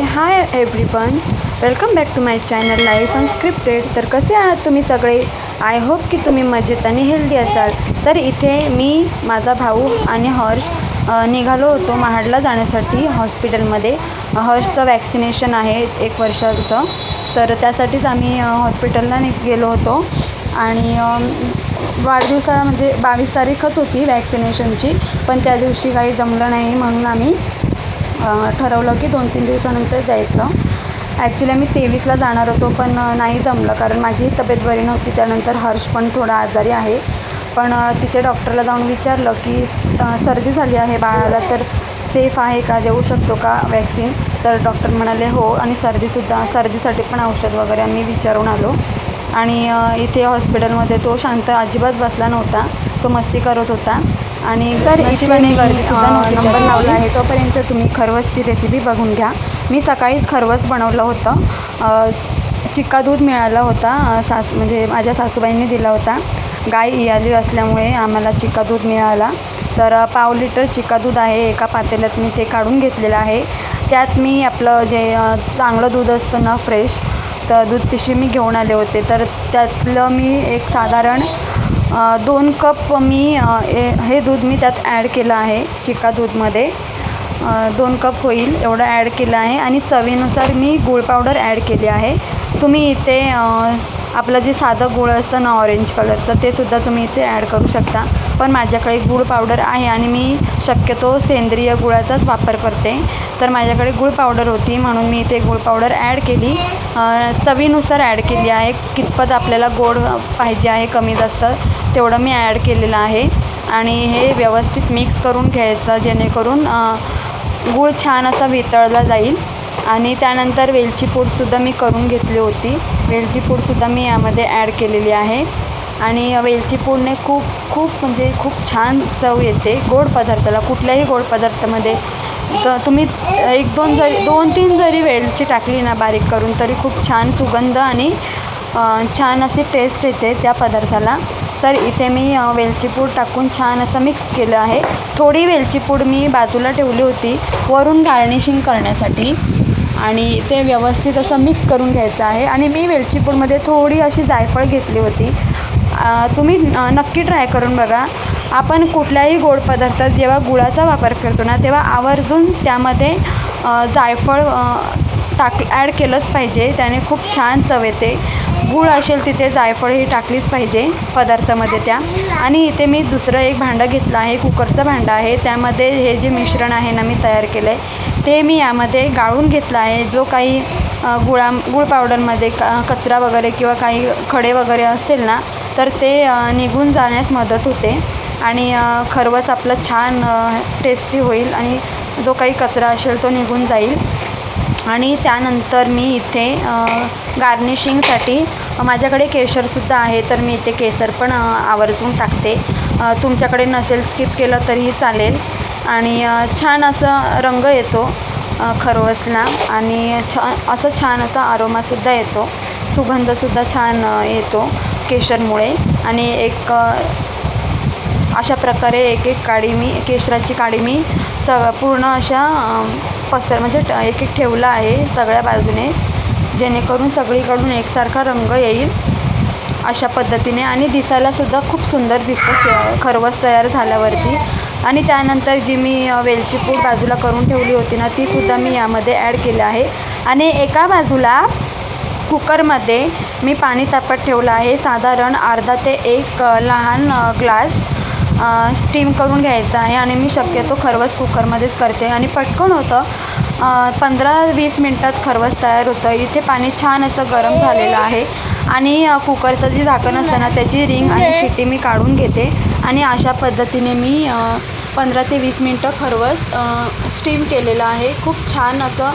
Hi everyone welcome back to my channel life unscripted तर कसे आहात तुम्ही सगळे? आय होप की तुम्ही मजेत आणि हेल्दी असाल. तर इथे मी माझा भाऊ आणि हर्ष निघालो होतो महाडला जाण्यासाठी हॉस्पिटलमध्ये. हर्षचं वॅक्सिनेशन आहे एक वर्षाचं. तर त्यासाठीच आम्ही हॉस्पिटलला नि गेलो होतो. आणि वाढदिवसा म्हणजे बावीस तारीखच होती वॅक्सिनेशनची पण त्या दिवशी काही जमलं नाही म्हणून आम्ही ठरवलं की दोन तीन दिवसानंतर जायचं ॲक्च्युली आम्ही तेवीसला जाणार होतो पण नाही जमलं. कारण माझी तब्येत बरी नव्हती त्यानंतर हर्ष पण थोडा आजारी आहे. पण तिथे डॉक्टरला जाऊन विचारलं की सर्दी झाली आहे बाळाला तर सेफ आहे का? देऊ शकतो का वॅक्सिन तर डॉक्टर म्हणाले हो. आणि सर्दीसुद्धा सर्दीसाठी पण औषध वगैरे आम्ही विचारून आलो. आणि इथे हॉस्पिटलमध्ये तो शांत अजिबात बसला नव्हता. तो मस्ती करत होता. आणि तर इथे मी, नंबर लावला. आहे. तोपर्यंत तुम्ही खरवसची रेसिपी बघून घ्या. मी सकाळीच खरवस बनवलं होतं. चिक्का दूध मिळाला होता. सास म्हणजे माझ्या सासूबाईंनी दिला होता. गाय इयाली असल्यामुळे आम्हाला चिक्का दूध मिळाला. तर पाव लिटर चिक्का दूध आहे एका पातेल्यात. मी ते काढून घेतलेलं आहे. त्यात मी आपलं जे चांगलं दूध असतं ना फ्रेश तर दूध पिशवी मी घेऊन आले होते. तर त्यातलं मी एक साधारण दोन कप मी ए- हे दूध मी त्यात ॲड केलं आहे चिका दूधमध्ये. दोन कप होईल एवढं ॲड केलं आहे. आणि चवीनुसार मी गूळ पावडर ॲड केली आहे. तुम्ही इथे आपलं जे साधं गुळ असतं ना ऑरेंज कलरचं ते सुद्धा तुम्ही इथे ॲड करू शकता. पण माझ्याकडे गूळ पावडर आहे आणि मी शक्यतो सेंद्रिय गुळाचाच वापर करते. तर माझ्याकडे गूळ पावडर होती म्हणून मी इथे गूळ पावडर ॲड केली. चवीनुसार ॲड केली आहे. कितपत आपल्याला गोड पाहिजे आहे कमी जास्त तेवढं मी ॲड केलेलं आहे. आणि हे व्यवस्थित मिक्स करून घ्यायचं जेणेकरून गूळ छान असा वितळला जाईल. आणि त्यानंतर वेलची पूडसुद्धा मी करून घेतली होती. वेलची पूडसुद्धा मी यामध्ये ॲड केलेली आहे. आणि वेलची पूडने खूप खूप म्हणजे खूप छान चव येते. गोड पदार्थाला कुठल्याही गोड पदार्थामध्ये. तर तुम्ही एक दोन जरी दोन तीन जरी वेलची टाकली ना बारीक करून तरी खूप छान सुगंध आणि छान अशी टेस्ट येते त्या पदार्थाला. तर इथे मी वेलची पूड टाकून छान असं मिक्स केलं आहे. थोडी वेलची पूड मी बाजूला ठेवली होती. वरून गार्निशिंग करण्यासाठी. आणि ते व्यवस्थित असं मिक्स करून घ्यायचं आहे. आणि मी वेलचीपूरमध्ये थोडी अशी जायफळ घेतली होती. तुम्ही नक्की ट्राय करून बघा. आपण कुठल्याही गोड पदार्थात जेव्हा गुळाचा वापर करतो ना तेव्हा आवर्जून त्यामध्ये जायफळ टाक ॲड केलंच पाहिजे. त्याने खूप छान चव येते. गूळ असेल तिथे जायफळ ही टाकलीच पाहिजे पदार्थामध्ये त्या. आणि इथे मी दुसरं एक भांडं घेतलं आहे कुकरचं भांडं आहे. त्यामध्ये हे जे मिश्रण आहे ना मी तयार केलं आहे ते मी यामध्ये गाळून घेतलं आहे. जो काही गुळा गुळ पावडरमध्ये कचरा वगैरे किंवा काही खडे वगैरे असेल ना तर ते निघून जाण्यास मदत होते. आणि खरवस आपलं छान टेस्टी होईल आणि जो काही कचरा असेल तो निघून जाईल. आणि त्यानंतर मी इथे गार्निशिंगसाठी माझ्याकडे केशरसुद्धा आहे तर मी इथे केसर पण आवर्जून टाकते. तुमच्याकडे नसेल स्किप केलं तरीही चालेल. आणि छान असं रंग येतो खरवसला. आणि छा असं छान असा आरोमासुद्धा येतो. सुगंधसुद्धा छान येतो केशरमुळे. आणि एक अशा प्रकारे एक एक काडी मी केशराची काडी मी स पूर्ण अशा पसर म्हणजे एक एक ठेवलं आहे सगळ्या बाजूने जेणेकरून सगळीकडून एकसारखा रंग येईल अशा पद्धतीने. आणि दिसायलासुद्धा खूप सुंदर दिसतं स- खरवस तयार झाल्यावरती. आणि त्यानंतर जी मी वेलचीपूड वेलची पूड बाजूला करून ठेवली होती ना तीसुद्धा मी यामध्ये ॲड केलं आहे. आणि एका बाजूला कुकरमध्ये मी पाणी तापत ठेवलं आहे. साधारण अर्धा ते एक लहान ग्लास स्टीम करून घ्यायचं आहे आणि मी शक्यतो खरवस कुकरमध्येच करते. आणि पटकन होतं पंधरा वीस मिनटात खरवस तयार होतं. इथे पाणी छान असं गरम झालेलं आहे. आणि कुकरचं जे झाकण असतं ना त्याची रिंग आणि शिटी मी काढून घेते. आणि अशा पद्धतीने मी पंधरा ते वीस मिनटं खरवस स्टीम केलेलं आहे. खूप छान असं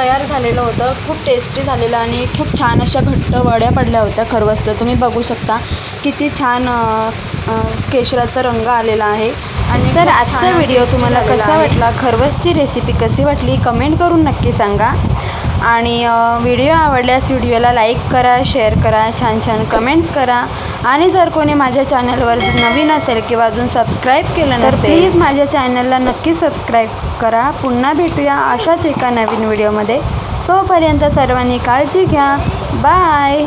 तयार झालेलं होतं. खूप टेस्टी झालेलं आणि खूप छान अशा घट्ट वड्या पडल्या होत्या खरवसचं तुम्ही बघू शकता किती छान केशराचा रंग आलेला आहे. आणि तर आजचा व्हिडिओ तुम्हाला कसा वाटला? खरवसची रेसिपी कशी वाटली? कमेंट करून नक्की सांगा. आणि व्हिडिओ आवडल्यास व्हिडिओला लाईक करा शेअर करा छान छान कमेंट्स करा. आणि जर कोणी माझ्या चॅनलवर नवीन असेल किंवा अजून सबस्क्राईब केलं तर प्लीज माझ्या चॅनलला नक्की सबस्क्राईब करा. पुन्हा भेटूया अशाच एका नवीन व्हिडिओमध्ये. तोपर्यंत सर्वांनी काळजी घ्या. बाय.